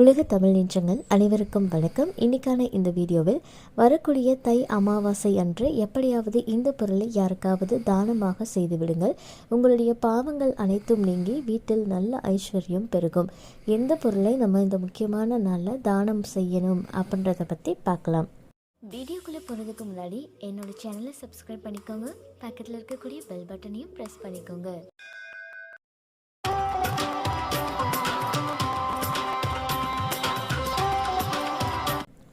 உலக தமிழ் நின்றங்கள் அனைவருக்கும் வணக்கம். இன்னைக்கான இந்த வீடியோவில் வரக்கூடிய தை அமாவாசை அன்று எப்படியாவது இந்த பொருளை யாருக்காவது தானமாக செய்துவிடுங்கள் உங்களுடைய பாவங்கள் அனைத்தும் நீங்கி வீட்டில் நல்ல ஐஸ்வர்யம் பெருகும். எந்த பொருளை நம்ம இந்த முக்கியமான நாளில் தானம் செய்யணும் அப்படின்றத பற்றி பார்க்கலாம். வீடியோக்குள்ளே போகிறதுக்கு முன்னாடி என்னோட சேனலை சப்ஸ்கிரைப் பண்ணிக்கோங்க. பக்கத்தில் இருக்கக்கூடிய பெல் பட்டனையும் ப்ரெஸ் பண்ணிக்கோங்க.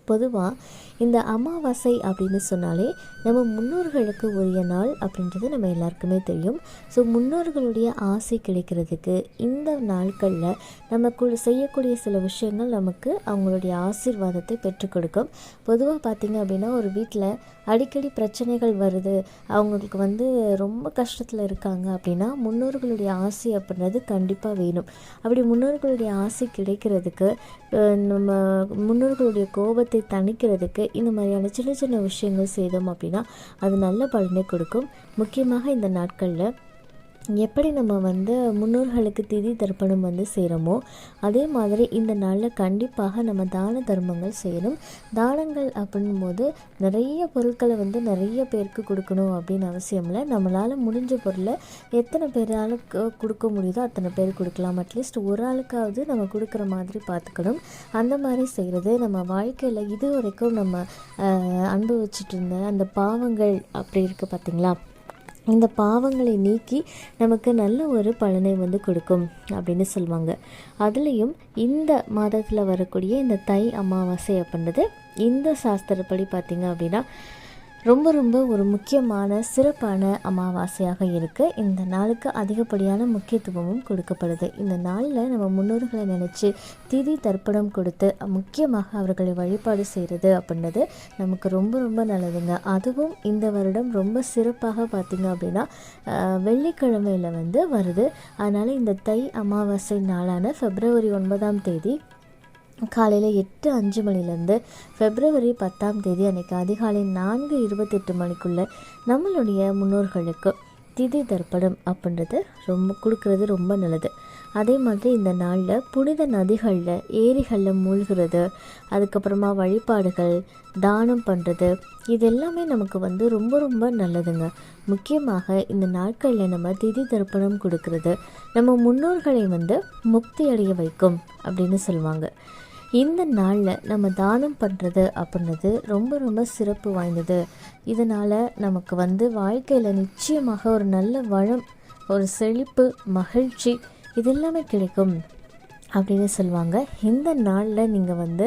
பொதுவாக இந்த அமாவாசை அப்படின்னு சொன்னாலே நம்ம முன்னோர்களுக்கு உரிய நாள் அப்படின்றது நம்ம எல்லாருக்குமே தெரியும். ஸோ முன்னோர்களுடைய ஆசை கிடைக்கிறதுக்கு இந்த நாட்களில் நமக்குள்ள செய்யக்கூடிய சில விஷயங்கள் நமக்கு அவங்களுடைய ஆசீர்வாதத்தை பெற்றுக் கொடுக்கும். பொதுவாக பார்த்திங்க அப்படின்னா ஒரு வீட்டில் அடிக்கடி பிரச்சனைகள் வருது அவங்களுக்கு வந்து ரொம்ப கஷ்டத்தில் இருக்காங்க அப்படின்னா முன்னோர்களுடைய ஆசை அப்படின்றது கண்டிப்பாக வேணும். அப்படி முன்னோர்களுடைய ஆசை கிடைக்கிறதுக்கு நம்ம முன்னோர்களுடைய கோபத்தை தணிக்கிறதுக்கு இந்த மாதிரியான சின்ன சின்ன விஷயங்கள் செய்தோம் அப்படின்னா அது நல்ல பலனை கொடுக்கும். முக்கியமாக இந்த நாட்களில் எப்படி நம்ம வந்து முன்னோர்களுக்கு திதி தர்ப்பணம் வந்து செய்கிறோமோ அதே மாதிரி இந்த நாளில் கண்டிப்பாக நம்ம தான தர்மங்கள் செய்யணும். தானங்கள் அப்படின்போது நிறைய பொருட்களை வந்து நிறைய பேருக்கு கொடுக்கணும் அப்படின்னு அவசியம் இல்லை. நம்மளால் முடிஞ்ச பொருளை எத்தனை பேரால் கொடுக்க முடியுதோ அத்தனை பேர் கொடுக்கலாம். அட்லீஸ்ட் ஒரு ஆளுக்காவது நம்ம கொடுக்குற மாதிரி பார்த்துக்கணும். அந்த மாதிரி செய்கிறது நம்ம வாழ்க்கையில் இது வரைக்கும் நம்ம அனுபவிச்சுட்டு இருந்த அந்த பாவங்கள் அப்படி இருக்குது பார்த்திங்களா இந்த பாவங்களை நீக்கி நமக்கு நல்ல ஒரு பலனை வந்து கொடுக்கும் அப்படின்னு சொல்லுவாங்க. அதுலேயும் இந்த மாதத்தில் வரக்கூடிய இந்த தை அமாவாசை அப்படின்றது இந்த சாஸ்திரப்படி பார்த்திங்க அப்படின்னா ரொம்ப ரொம்ப ஒரு முக்கியமான சிறப்பான அமாவாசையாக இருக்குது இந்த நாளுக்கு அதிகப்படியான முக்கியத்துவமும் கொடுக்கப்படுது. இந்த நாளில் நம்ம முன்னோர்களை நினச்சி திதி தர்ப்பணம் கொடுத்து முக்கியமாக அவர்களை வழிபாடு செய்கிறது அப்படின்றது நமக்கு ரொம்ப ரொம்ப நல்லதுங்க. அதுவும் இந்த வருடம் ரொம்ப சிறப்பாக பார்த்திங்க அப்படின்னா வெள்ளிக்கிழமையில் வந்து வருது. அதனால் இந்த தை அமாவாசை நாளான பிப்ரவரி ஒன்பதாம் தேதி காலையில் எட்டு அஞ்சு மணிலேருந்து பிப்ரவரி பத்தாம் தேதி அன்னைக்கு அதிகாலை நான்கு இருபத்தெட்டு மணிக்குள்ளே நம்மளுடைய முன்னோர்களுக்கு திதி தர்ப்பணம் அப்படின்றது ரொம்ப கொடுக்கறது ரொம்ப நல்லது. அதே மாதிரி இந்த நாளில் புனித நதிகளில் ஏரிகளில் மூழ்கிறது அதுக்கப்புறமா வழிபாடுகள் தானம் பண்ணுறது இது எல்லாமே நமக்கு வந்து ரொம்ப ரொம்ப நல்லதுங்க. முக்கியமாக இந்த நாட்களில் நம்ம திதி தர்ப்பணம் கொடுக்கறது நம்ம முன்னோர்களை வந்து முக்தி அடைய வைக்கும் அப்படின்னு சொல்லுவாங்க. இந்த நாளில் நம்ம தானம் பண்ணுறது அப்படின்றது ரொம்ப ரொம்ப சிறப்பு வாய்ந்தது. இதனால் நமக்கு வந்து வாழ்க்கையில் நிச்சயமாக ஒரு நல்ல வளம் ஒரு செழிப்பு மகிழ்ச்சி இதெல்லாமே கிடைக்கும் அப்படின்னு சொல்லுவாங்க. இந்த நாளில் நீங்கள் வந்து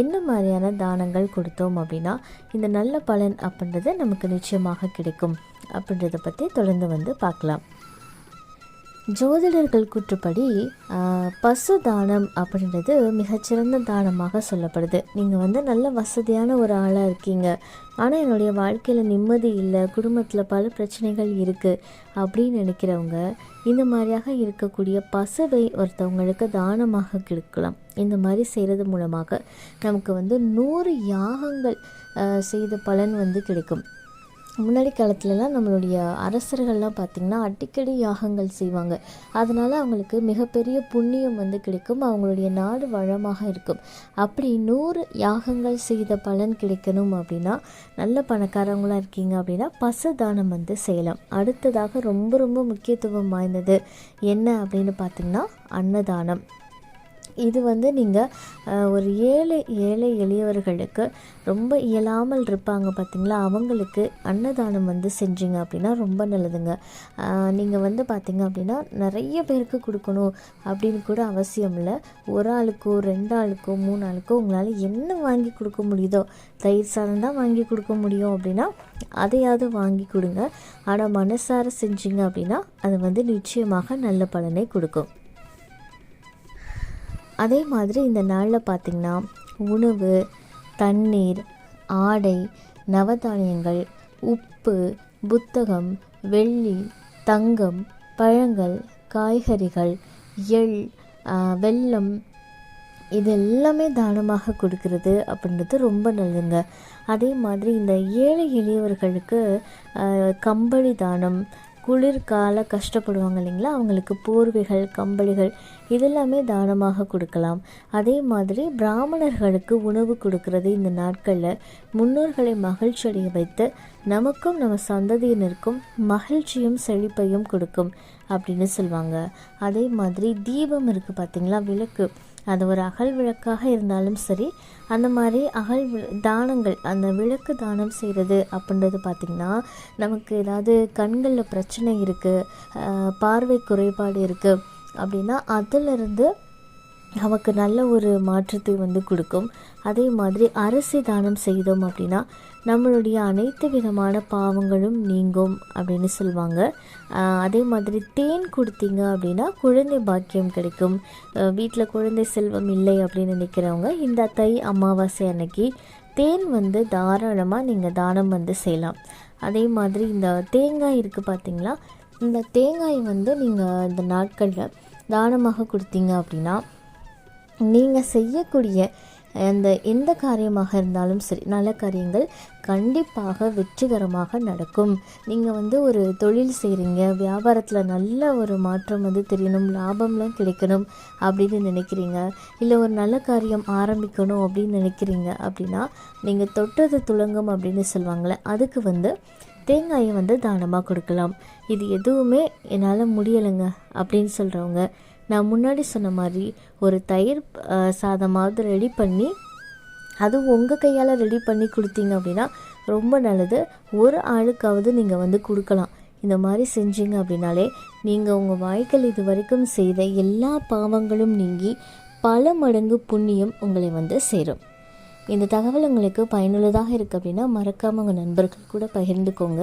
என்ன மாதிரியான தானங்கள் கொடுத்தோம் அப்படின்னா இந்த நல்ல பலன் அப்படின்றது நமக்கு நிச்சயமாக கிடைக்கும் அப்படின்றத பற்றி தொடர்ந்து வந்து பார்க்கலாம். ஜோதிடர்கள் கூற்றுப்படி பசு தானம் அப்படின்றது மிகச்சிறந்த தானமாக சொல்லப்படுது. நீங்கள் வந்து நல்ல வசதியான ஒரு ஆளாக இருக்கீங்க. ஆனால் என்னுடைய வாழ்க்கையில் நிம்மதி இல்லை குடும்பத்தில் பல பிரச்சனைகள் இருக்குது அப்படின்னு நினைக்கிறவங்க இந்த மாதிரியாக இருக்கக்கூடிய பசுவை ஒருத்தவங்களுக்கு தானமாக கொடுக்கலாம். இந்த மாதிரி செய்கிறது மூலமாக நமக்கு வந்து நூறு யாகங்கள் செய்த பலன் வந்து கிடைக்கும். முன்னாடி காலத்துலலாம் நம்மளுடைய அரசர்கள்லாம் பார்த்திங்கன்னா அடிக்கடி யாகங்கள் செய்வாங்க. அதனால் அவங்களுக்கு மிகப்பெரிய புண்ணியம் வந்து கிடைக்கும். அவங்களுடைய நாடு வளமாக இருக்கும். அப்படி நூறு யாகங்கள் செய்த பலன் கிடைக்கணும் அப்படின்னா நல்ல பணக்காரவங்களாக இருக்கீங்க அப்படின்னா பசு தானம் வந்து செய்யலாம். அடுத்ததாக ரொம்ப ரொம்ப முக்கியத்துவம் வாய்ந்தது என்ன அப்படின்னு பார்த்திங்கன்னா அன்னதானம். இது வந்து நீங்கள் ஒரு ஏழை ஏழை எளியவர்களுக்கு ரொம்ப இயலாமல் இருப்பாங்க பார்த்தீங்களா அவங்களுக்கு அன்னதானம் வந்து செஞ்சீங்க அப்படின்னா ரொம்ப நல்லதுங்க. நீங்கள் வந்து பார்த்தீங்க அப்படின்னா நிறைய பேருக்கு கொடுக்கணும் அப்படின்னு கூட அவசியம் இல்லை. ஒரு ஆளுக்கோ ரெண்டு ஆளுக்கோ மூணு ஆளுக்கோ உங்களால் என்ன வாங்கி கொடுக்க முடியுதோ தயிர் சாதம் தான் வாங்கி கொடுக்க முடியும் அப்படின்னா அதையாவது வாங்கி கொடுங்க. ஆனால் மனசார செஞ்சீங்க அப்படின்னா அது வந்து நிச்சயமாக நல்ல பலனை கொடுக்கும். அதே மாதிரி இந்த நாளில் பார்த்திங்கன்னா உணவு தண்ணீர் ஆடை நவதானியங்கள் உப்பு புத்தகம் வெள்ளி தங்கம் பழங்கள் காய்கறிகள் எள் வெள்ளம் வெல்லம் இது எல்லாமே தானமாக கொடுக்கறது அப்படின்றது ரொம்ப நல்லதுங்க. அதே மாதிரி இந்த ஏழை எளியவர்களுக்கு கம்பளி தானம் குளிர்கால கஷ்டப்படுவாங்க இல்லைங்களா? அவங்களுக்கு போர்வைகள் கம்பளிகள் இதெல்லாமே தானமாக கொடுக்கலாம். அதே மாதிரி பிராமணர்களுக்கு உணவு கொடுக்கறது இந்த நாட்களில் முன்னோர்களை மகிழ்ச்சி அடைய வைத்து நமக்கும் நம்ம சந்ததியினருக்கும் மகிழ்ச்சியும் செழிப்பையும் கொடுக்கும் அப்படின்னு சொல்லுவாங்க. அதே மாதிரி தீபம் இருக்குது பார்த்தீங்களா விளக்கு. அது ஒரு அகல் விளக்காக இருந்தாலும் சரி அந்த மாதிரி அகல் வி- தானங்கள் அந்த விளக்கு தானம் செய்கிறது அப்படின்றது பார்த்திங்கன்னா நமக்கு ஏதாவது கண்களில் பிரச்சனை இருக்குது பார்வை குறைபாடு இருக்குது அப்படின்னா அதிலிருந்து நமக்கு நல்ல ஒரு மாற்றத்தை வந்து கொடுக்கும். அதே மாதிரி அரிசி தானம் செய்தோம் அப்படின்னா நம்மளுடைய அனைத்து விதமான பாவங்களும் நீங்கும் அப்படின்னு சொல்லுவாங்க அதே மாதிரி தேன் கொடுத்தீங்க அப்படின்னா குழந்தை பாக்கியம் கிடைக்கும். வீட்டில் குழந்தை செல்வம் இல்லை அப்படின்னு நினைக்கிறவங்க இந்த தை அமாவாசை அன்னைக்கு தேன் வந்து தாராளமாக நீங்கள் தானம் வந்து செய்யலாம். அதே மாதிரி இந்த தேங்காய் இருக்குது பார்த்தீங்களா இந்த தேங்காய் வந்து நீங்கள் இந்த நாட்களில் தானமாக கொடுத்தீங்க அப்படின்னா நீங்கள் செய்யக்கூடிய அந்த எந்த காரியமாக இருந்தாலும் சரி நல்ல காரியங்கள் கண்டிப்பாக வெற்றிகரமாக நடக்கும். நீங்கள் வந்து ஒரு தொழில் செய்கிறீங்க வியாபாரத்தில் நல்ல ஒரு மாற்றம் வந்து தெரியணும் லாபம்லாம் கிடைக்கணும் அப்படின்னு நினைக்கிறீங்க இல்லை ஒரு நல்ல காரியம் ஆரம்பிக்கணும் அப்படின்னு நினைக்கிறீங்க அப்படின்னா நீங்கள் தொட்டது துளங்கும் அப்படின்னு சொல்லுவாங்களே அதுக்கு வந்து தேங்காயை வந்து தானமாக கொடுக்கலாம். இது எதுவுமே என்னால் முடியலைங்க அப்படின்னு சொல்கிறவங்க நான் முன்னாடி சொன்ன மாதிரி ஒரு தயிர் சாதமாவது ரெடி பண்ணி அதுவும் உங்கள் கையால் ரெடி பண்ணி கொடுத்தீங்க அப்படின்னா ரொம்ப நல்லது. ஒரு ஆளுக்காவது நீங்கள் வந்து கொடுக்கலாம். இந்த மாதிரி செஞ்சீங்க அப்படின்னாலே நீங்கள் உங்கள் வாழ்க்கையில் இது வரைக்கும் செய்த எல்லா பாவங்களும் நீங்கி பல மடங்கு புண்ணியம் உங்களை வந்து சேரும். இந்த தகவல் உங்களுக்கு பயனுள்ளதாக இருக்குது அப்படின்னா மறக்காமல் உங்கள் நண்பர்கள் கூட பகிர்ந்துக்கோங்க.